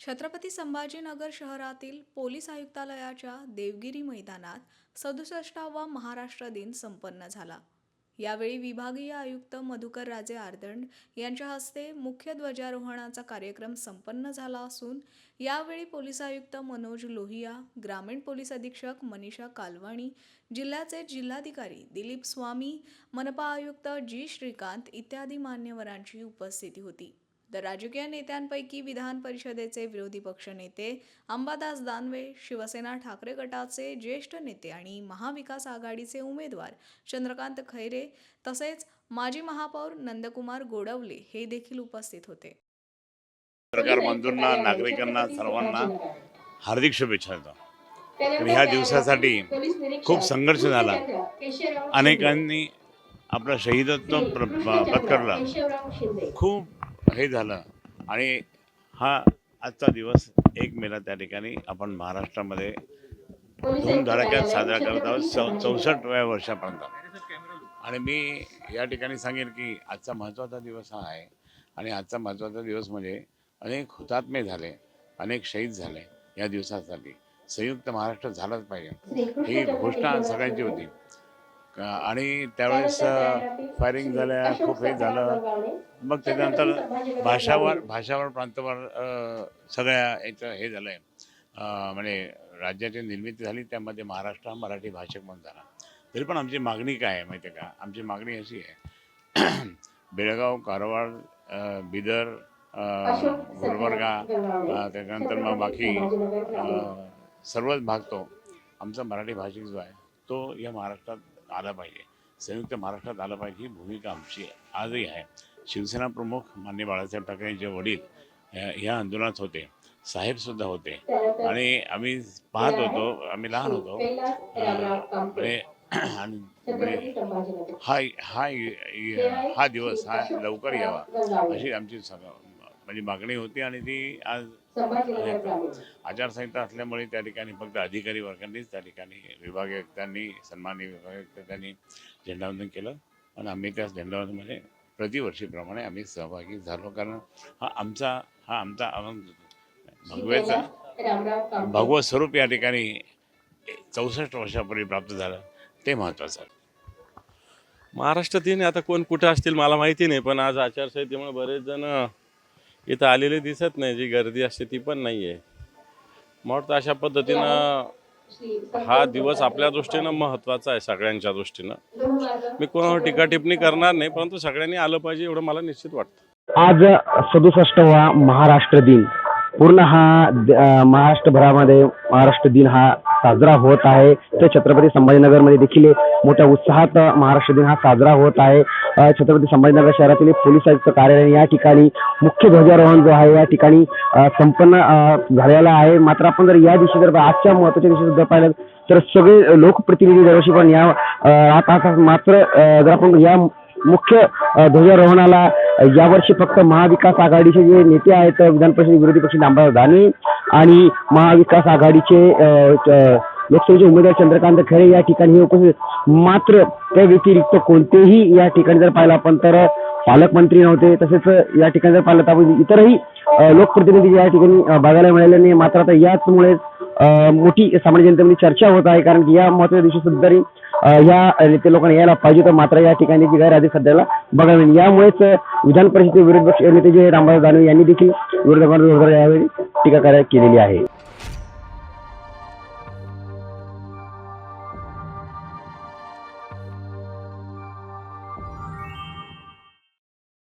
छत्रपती संभाजीनगर शहरातील पोलीस आयुक्तालयाच्या देवगिरी मैदानात सदुसष्टावा महाराष्ट्र दिन संपन्न झाला. यावेळी विभागीय आयुक्त मधुकर राजे आर्दंड यांच्या हस्ते मुख्य ध्वजारोहणाचा कार्यक्रम संपन्न झाला असून यावेळी पोलीस आयुक्त मनोज लोहिया ग्रामीण पोलीस अधीक्षक मनीषा कालवाणी जिल्ह्याचे जिल्हाधिकारी दिलीप स्वामी मनपा आयुक्त जी श्रीकांत इत्यादी मान्यवरांची उपस्थिती होती. तर राजकीय नेत्यांपैकी विधान परिषदेचे विरोधी पक्षनेते अंबादास दानवे शिवसेना ठाकरे गटाचे ज्येष्ठ नेते आणि महाविकास आघाडीचे उमेदवार चंद्रकांत खैरे तसेच माजी महापौर नंदकुमार गोडवले हे देखील उपस्थित होते. सरकार बंधूंना नागरिकांना सर्वांना हार्दिक शुभेच्छा देतो. ह्या दिवसासाठी खूप संघर्ष झाला. अनेकांनी आपलं शहीदत्व प्र- पत्करलं. खूप हे झालं. आणि हा आजचा दिवस एक मेला त्या ठिकाणी आपण महाराष्ट्रामध्ये धूमधडाक्यात साजरा करत आहोत. चौ चौसष्टव्या वर्षापर्यंत. आणि मी या ठिकाणी सांगेन की आजचा महत्त्वाचा दिवस हा आहे. आणि आजचा महत्त्वाचा दिवस म्हणजे अनेक हुतात्मे झाले अनेक शहीद झाले या दिवसासाठी. संयुक्त महाराष्ट्र झालाच पाहिजे. ही घोषणा सगळ्यांची होती. आणि त्यावेळेस फायरिंग झाल्या खूप हे झालं. मग त्याच्यानंतर भाषावर भाषावर प्रांतावर सगळ्या याचं हे झालं आहे म्हणजे राज्याची निर्मिती झाली त्यामध्ये महाराष्ट्र हा मराठी भाषक म्हणून झाला. तरी पण आमची मागणी काय आहे माहिती आहे का? आमची मागणी अशी आहे. बेळगाव कारवार बिदर गुलबर्गा त्याच्यानंतर मग बाकी सर्वच भाग तो आमचा मराठी भाषिक जो आहे तो या महाराष्ट्रात आला पाहिजे. संयुक्त महाराष्ट्रात आलं पाहिजे ही भूमिका आमची आहे आजही आहे. शिवसेना प्रमुख मान्य बाळासाहेब ठाकरे यांचे वडील ह्या आंदोलनात होते. साहेबसुद्धा होते. आणि आम्ही पाहत होतो आम्ही लहान होतो. आणि म्हणजे हा हा हा दिवस हा लवकर यावा अशी आमची सग- म्हणजे मागणी होती आणि ती आज आचारसंहिता असल्यामुळे त्या ठिकाणी फक्त अधिकारी वर्गांनीच त्या ठिकाणी विभागीय आयुक्तांनी सन्माननीय विभागीय आयुक्तांनी झेंडावंदन केलं. आणि आम्ही त्या झेंडावंदनमध्ये प्रतिवर्षीप्रमाणे आम्ही सहभागी झालो कारण हा आमचा हा आमचा भगवेचा भगवत स्वरूप या ठिकाणी चौसष्ट वर्षापूर्वी प्राप्त झालं. ते महत्त्वाचं आहे. महाराष्ट्रात येणे आता कोण कुठं असतील मला माहिती नाही पण आज आचारसंहितेमुळे बरेच जण इथं आलेले दिसत नाही जी गर्दी असते ती पण नाही आहे मग अशा पद्धतीनं हा दिवस आपल्या दृष्टीनं महत्त्वाचा आहे सगळ्यांच्या दृष्टीनं. मी कोणावर टीकाटिपणी करणार नाही परंतु सगळ्यांनी आलं पाहिजे एवढं मला निश्चित वाटतं. आज सदुसष्टवा महाराष्ट्र दिन. पूर्ण हा द- महाराष्ट्रभरामध्ये महाराष्ट्र दिन हा साजरा होत आहे. तर छत्रपती संभाजीनगरमध्ये देखील मोठ्या उत्साहात महाराष्ट्र दिन हा साजरा होत आहे. छत्रपती संभाजीनगर शहरातील पोलीस आयुक्त कार्यालय या ठिकाणी मुख्य ध्वजारोहण जो आहे या ठिकाणी संपन्न झालेला आहे. मात्र आपण जर या दिवशी जर आजच्या महत्त्वाच्या दिवशी सुद्धा पाहिलं तर सगळे लोकप्रतिनिधी दरवर्षी पण या राहत असतात मात्र जर आपण या मुख्य ध्वजारोहणाला यावर्षी फक्त महाविकास आघाडीचे जे नेते आहेत विधान परिषद विरोधी पक्ष आमदार दानवे आणि महाविकास आघाडीचे लोकसभेचे उमेदवार चंद्रकांत खरे या ठिकाणी उपस्थित मात्र त्या व्यतिरिक्त कोणतेही या ठिकाणी जर पाहिलं आपण तर पालकमंत्री नव्हते तसेच या ठिकाणी जर पाहिलं तर आपण इतरही लोकप्रतिनिधी या ठिकाणी बघायला मिळाले नाही. मात्र आता याचमुळे मोठी सामान्य जनतेमध्ये चर्चा होत आहे कारण की या महत्त्वाच्या दिवशी सुद्धा तरी या नेते लोकांना यायला पाहिजे तर मात्र या ठिकाणी जी गैरहजेरी सध्याला बघावी यामुळेच विधान परिषदेचे विरोधी पक्ष नेते जे रामदास दानवे यांनी देखील विरोधकांवर यावेळी टीका केलेली आहे.